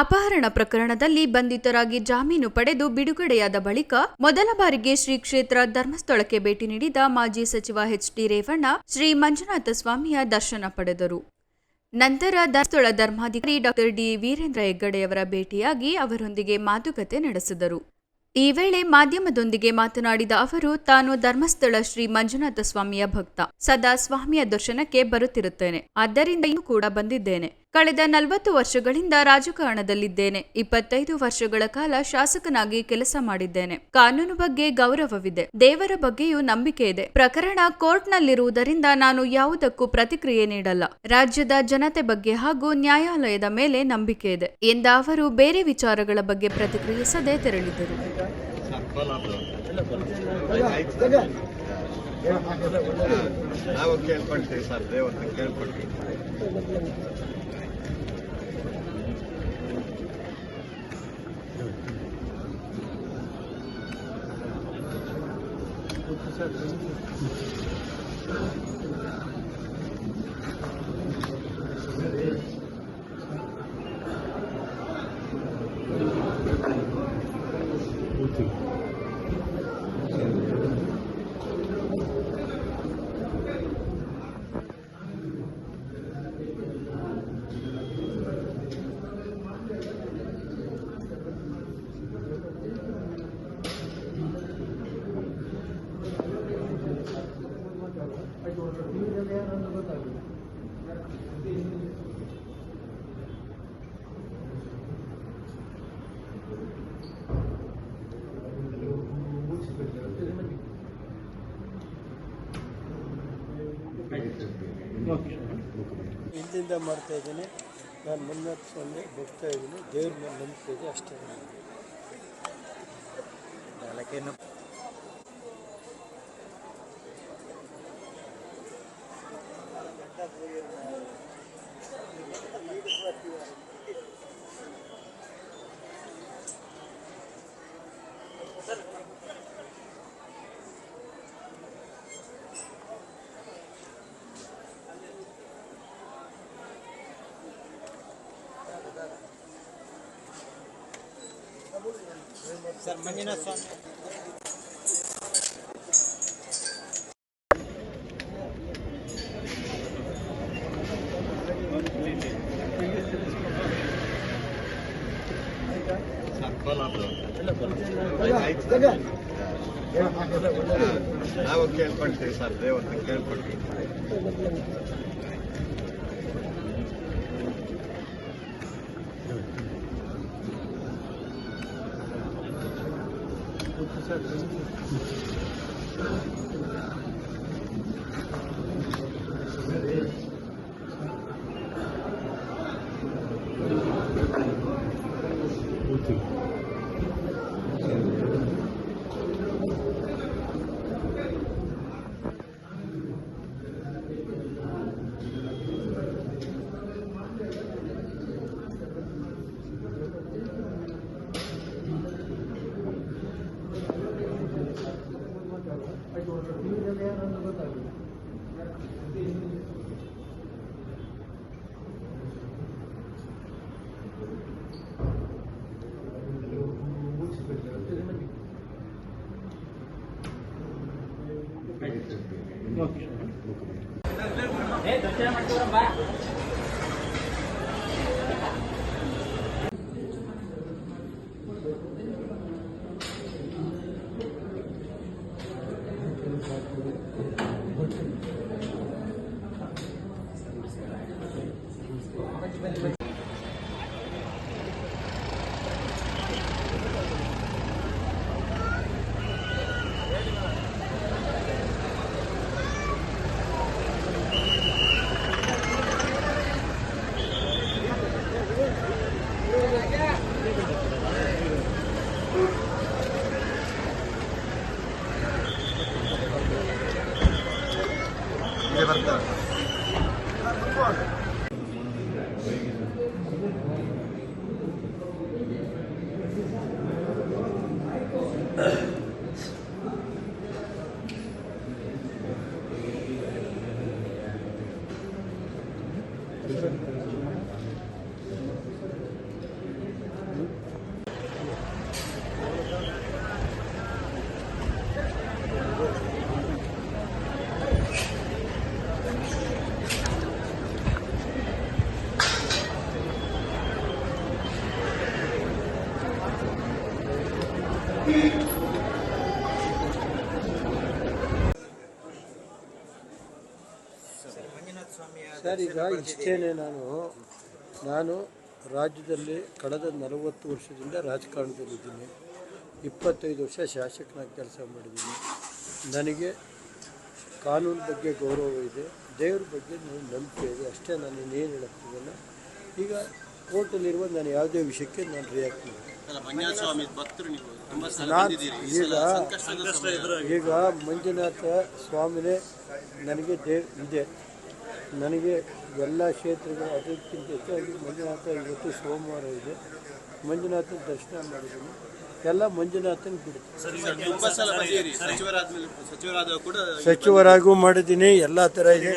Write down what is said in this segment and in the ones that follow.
ಅಪಹರಣ ಪ್ರಕರಣದಲ್ಲಿ ಬಂಧಿತರಾಗಿ ಜಾಮೀನು ಪಡೆದು ಬಿಡುಗಡೆಯಾದ ಬಳಿಕ ಮೊದಲ ಬಾರಿಗೆ ಶ್ರೀ ಕ್ಷೇತ್ರ ಧರ್ಮಸ್ಥಳಕ್ಕೆ ಭೇಟಿ ನೀಡಿದ ಮಾಜಿ ಸಚಿವ ಎಚ್ ಡಿ ರೇವಣ್ಣ, ಶ್ರೀ ಮಂಜುನಾಥ ಸ್ವಾಮಿಯ ದರ್ಶನ ಪಡೆದರು. ನಂತರ ಧರ್ಮಸ್ಥಳ ಧರ್ಮಾಧಿಕಾರಿ ಡಾಕ್ಟರ್ ಡಿ ವೀರೇಂದ್ರ ಹೆಗ್ಗಡೆಯವರ ಭೇಟಿಯಾಗಿ ಅವರೊಂದಿಗೆ ಮಾತುಕತೆ ನಡೆಸಿದರು. ಈ ವೇಳೆ ಮಾಧ್ಯಮದೊಂದಿಗೆ ಮಾತನಾಡಿದ ಅವರು, ತಾನು ಧರ್ಮಸ್ಥಳ ಶ್ರೀ ಮಂಜುನಾಥ ಸ್ವಾಮಿಯ ಭಕ್ತ, ಸದಾ ಸ್ವಾಮಿಯ ದರ್ಶನಕ್ಕೆ ಬರುತ್ತಿರುತ್ತೇನೆ. ಆದ್ದರಿಂದ ಇನ್ನೂ ಕೂಡ ಬಂದಿದ್ದೇನೆ. ಕಳೆದ ನಲವತ್ತು ವರ್ಷಗಳಿಂದ ರಾಜಕಾರಣದಲ್ಲಿದ್ದೇನೆ. ಇಪ್ಪತ್ತೈದು ವರ್ಷಗಳ ಕಾಲ ಶಾಸಕನಾಗಿ ಕೆಲಸ ಮಾಡಿದ್ದೇನೆ. ಕಾನೂನು ಬಗ್ಗೆ ಗೌರವವಿದೆ. ದೇವರ ಬಗ್ಗೆಯೂ ನಂಬಿಕೆ ಇದೆ. ಪ್ರಕರಣ ಕೋರ್ಟ್ನಲ್ಲಿರುವುದರಿಂದ ನಾನು ಯಾವುದಕ್ಕೂ ಪ್ರತಿಕ್ರಿಯೆ ನೀಡಲ್ಲ. ರಾಜ್ಯದ ಜನತೆ ಬಗ್ಗೆ ಹಾಗೂ ನ್ಯಾಯಾಲಯದ ಮೇಲೆ ನಂಬಿಕೆ ಇದೆ. ಎಂದ ಅವರು ಬೇರೆ ವಿಚಾರಗಳ ಬಗ್ಗೆ ಪ್ರತಿಕ್ರಿಯಿಸದೆ ತೆರಳಿದರು ನಾವು ಕೇಳ್ಕೊಳ್ತೀವಿ ಸರ್, ದೇವರನ್ನ ಕೇಳ್ಕೊಳ್ತೀವಿ Çok güzel. ಇಲ್ಲಿಂದ ಮಾಡ್ತಾ ಇದ್ದೀನಿ. ನಾನು ಮುನ್ನೆ ಸ್ವಾಮಿ ಭಕ್ತ ಇದ್ದೀನಿ. ದೇವ್ರ ಮೇಲೆ ನಂಬಿಕೆ ಅಷ್ಟೇ. ಸರ್ ಮಂಜುನಾಥ ಸ್ವಾಮಿ ನಾವು ಕೇಳ್ಕೊಳ್ತೀವಿ ಸರ್ ದೇವರನ್ನ ಕೇಳ್ಕೊಳ್ತೀವಿ Tá Último. ಇಲ್ಲೇ ಸರ್ ಈಗ ಇಷ್ಟೇನೆ ನಾನು ನಾನು ರಾಜ್ಯದಲ್ಲಿ ಕಳೆದ ನಲವತ್ತು ವರ್ಷದಿಂದ ರಾಜಕಾರಣದಲ್ಲಿದ್ದೀನಿ. ಇಪ್ಪತ್ತೈದು ವರ್ಷ ಶಾಸಕನಾಗಿ ಕೆಲಸ ಮಾಡಿದ್ದೀನಿ. ನನಗೆ ಕಾನೂನು ಬಗ್ಗೆ ಗೌರವ ಇದೆ ದೇವ್ರ ಬಗ್ಗೆ ನನಗೆ ನಂಬಿಕೆ ಇದೆ ಅಷ್ಟೇ ನಾನು ಇನ್ನೇನು ಹೇಳಕ್ತಿದ್ದಲ್ಲ ಈಗ ಕೋರ್ಟಲ್ಲಿರುವ ನಾನು ಯಾವುದೇ ವಿಷಯಕ್ಕೆ ನಾನು ರಿಯಾಕ್ಟ್ ನಾನು ಈಗ ಸಂಕಷ್ಟದ ಸಮಯ. ಈಗ ಮಂಜುನಾಥ ಸ್ವಾಮಿನೇ ನನಗೆ ದೇವ್ ಇದೆ. ನನಗೆ ಎಲ್ಲ ಕ್ಷೇತ್ರಗಳು ಅದಕ್ಕಿಂತ ಹೆಚ್ಚಾಗಿ ಮಂಜುನಾಥ ಇವತ್ತು ಸೋಮವಾರ ಇದೆ. ಮಂಜುನಾಥನ ದರ್ಶನ ಮಾಡಿದ್ದೀನಿ. ಎಲ್ಲ ಮಂಜುನಾಥನ ಬಿಡ್ತೀನಿ. ಕೂಡ ಸಚಿವರಾಗೂ ಮಾಡಿದ್ದೀನಿ ಎಲ್ಲ ಥರ ಇದೆ.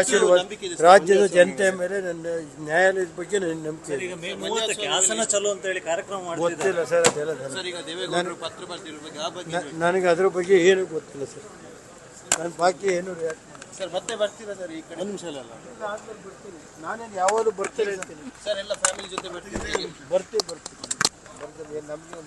ಆಶೀರ್ವಾದ ರಾಜ್ಯದ ಜನತೆ ಮೇಲೆ ನನ್ನ ನ್ಯಾಯಾಲಯದ ಬಗ್ಗೆ ನನ್ನ ನಂಬಿಕೆ ಇದೆ. ಮೇ ಮೂವತ್ತಕ್ಕೆ ಹಾಸನ ಚಲೋ ಅಂತ ಹೇಳಿ ಕಾರ್ಯಕ್ರಮ ಮಾಡ್ತಿದ್ದಾರೆ. ಗೊತ್ತಿಲ್ಲ ಸರ್ ಅದೆಲ್ಲ ನನಗೆ. ಸರ್ ಈಗ ದೇವೇಗೌಡರು ಪತ್ರ ಬರ್ತಿರೋ ಆ ಬಗ್ಗೆ ನನಗೆ ಅದ್ರ ಬಗ್ಗೆ ಏನೂ ಗೊತ್ತಿಲ್ಲ ಸರ್. ನಾನು ಬಾಕಿ ಏನು ರಿಯಾಕ್ಟ್ ಸರ್ ಮತ್ತೆ ಬರ್ತೀರಾ ಸರ್ ಈ ಕಡೆ? ನಿಮಿಷ ಬರ್ತೀನಿ ನಾನೇನು ಯಾವಾಗಲೂ ಬರ್ತೀನಿ ಅಂತೀನಿ ಸರ್ ಎಲ್ಲ ಫ್ಯಾಮಿಲಿ ಜೊತೆ ಬರ್ತೀನಿ ಬರ್ತೀವಿ ಬರ್ತೀವಿ. ಬರ್ತೀವಿ ನಮಗೆ